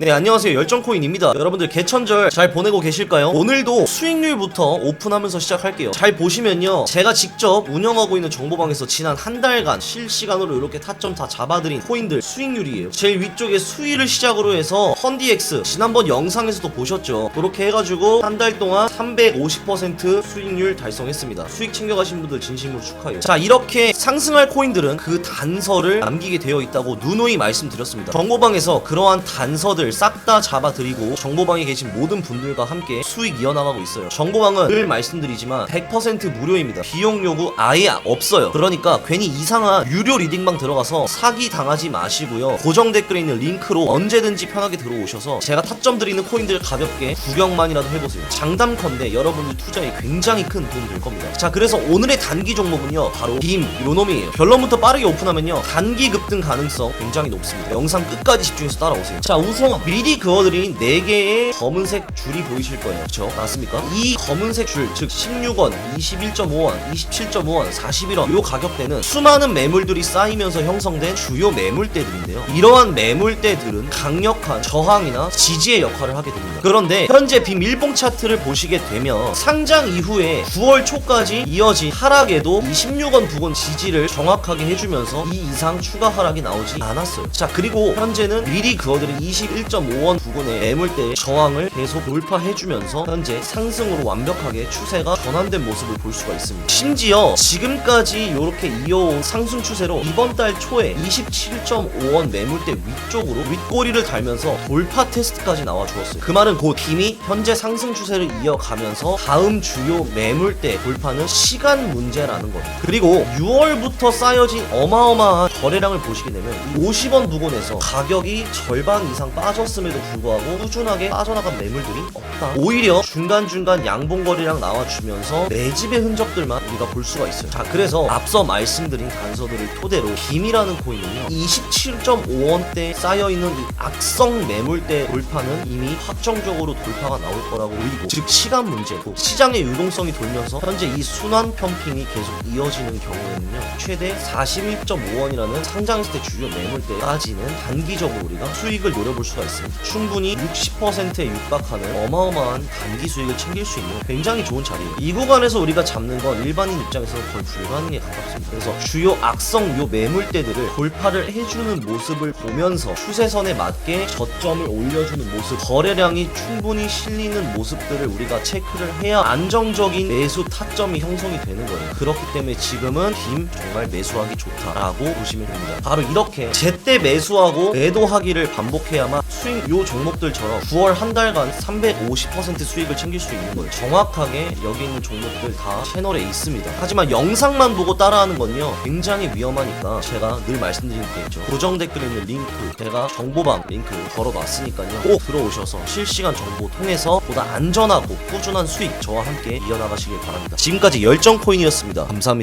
네 안녕하세요. 열정코인입니다. 여러분들 개천절 잘 보내고 계실까요? 오늘도 수익률부터 오픈하면서 시작할게요. 잘 보시면요. 제가 직접 운영하고 있는 정보방에서 지난 한 달간 실시간으로 이렇게 타점 다 잡아드린 코인들 수익률이에요. 제일 위쪽에 수위를 시작으로 해서 헌디엑스 지난번 영상에서도 보셨죠? 그렇게 해가지고 한 달 동안 350% 수익률 달성했습니다. 수익 챙겨가신 분들 진심으로 축하해요. 자 이렇게 상승할 코인들은 그 단서를 남기게 되어 있다고 누누이 말씀드렸습니다. 정보방에서 그러한 단서들 싹 다 잡아드리고 정보방에 계신 모든 분들과 함께 수익 이어나가고 있어요. 정보방은 늘 말씀드리지만 100% 무료입니다. 비용 요구 아예 없어요. 그러니까 괜히 이상한 유료 리딩방 들어가서 사기 당하지 마시고요. 고정 댓글에 있는 링크로 언제든지 편하게 들어오셔서 제가 타점 드리는 코인들 가볍게 구경만이라도 해보세요. 장담컨대 여러분들 투자에 굉장히 큰 도움이 될 겁니다. 자 그래서 오늘의 단기 종목은요 바로 빔 요놈이에요. 결론부터 빠르게 오픈하면요 단기 급등 가능성 굉장히 높습니다. 영상 끝까지 집중해서 따라오세요. 자 우선 미리 그어드린 4개의 검은색 줄이 보이실 거예요. 그쵸? 맞습니까? 이 검은색 줄 즉 16원 21.5원 27.5원 41원 요 가격대는 수많은 매물들이 쌓이면서 형성된 주요 매물대들인데요. 이러한 매물대들은 강력한 저항이나 지지의 역할을 하게 됩니다. 그런데 현재 빔 일봉 차트를 보시게 되면 상장 이후에 9월 초까지 이어진 하락에도 이 16원 부근 지지를 정확하게 해주면서 이 이상 추가 하락이 나오지 않았어요. 자 그리고 현재는 미리 그어드린 21.5원 부근의 매물대의 저항을 계속 돌파해주면서 현재 상승으로 완벽하게 추세가 전환된 모습을 볼 수가 있습니다 심지어 지금까지 이렇게 이어온 상승 추세로 이번 달 초에 27.5원 매물대 위쪽으로 윗꼬리를 달면서 돌파 테스트까지 나와 주었어요. 그 말은 곧 빔이 현재 상승 추세를 이어가면서 다음 주요 매물대 돌파는 시간 문제라는 겁니다. 그리고 6월부터 쌓여진 어마어마한 거래량을 보시게 되면 이 50원 부근에서 가격이 절반 이상 빠 졌음에도 불구하고 꾸준하게 빠져나간 매물들이 없다. 오히려 중간중간 양봉 거래량 나와주면서 매집의 흔적들만 우리가 볼 수가 있어요. 자, 그래서 앞서 말씀드린 단서들을 토대로 빔이라는 코인은요. 27.5원대 쌓여있는 이 악성 매물대 돌파는 이미 확정적으로 돌파가 나올 거라고 보이고 즉 시간 문제고 시장의 유동성이 돌면서 현재 이 순환 펌핑이 계속 이어지는 경우에는요 최대 41.5원이라는 상장했을 때 주요 매물대까지는 단기적으로 우리가 수익을 노려볼 수가 있습니다 충분히 60%에 육박하는 어마어마한 단기 수익을 챙길 수 있는 굉장히 좋은 자리예요. 이 구간에서 우리가 잡는 건 일반인 입장에서는 거의 불가능에 가깝습니다. 그래서 주요 악성 요 매물대들을 돌파를 해주는 모습을 보면서 추세선에 맞게 저점을 올려주는 모습 거래량이 충분히 실리는 모습들을 우리가 체크를 해야 안정적인 매수 타점이 형성이 되는 거예요. 그렇기 때문에 지금은 빔 정말 매수하기 좋다라고 보시면 됩니다. 바로 이렇게 제때 매수하고 매도하기를 반복해야만 수익 요 종목들처럼 9월 한 달간 350% 수익을 챙길 수 있는 거예요. 정확하게 여기 있는 종목들 다 채널에 있습니다. 하지만 영상만 보고 따라하는 건요 굉장히 위험하니까 제가 늘 말씀드린 게 있죠. 고정 댓글에 있는 링크 제가 정보방 링크 걸어놨으니까요. 꼭 들어오셔서 실시간 정보 통해서 보다 안전하고 꾸준한 수익 저와 함께 이어나가시길 바랍니다. 지금까지 열정 코인이었습니다. 감사합니다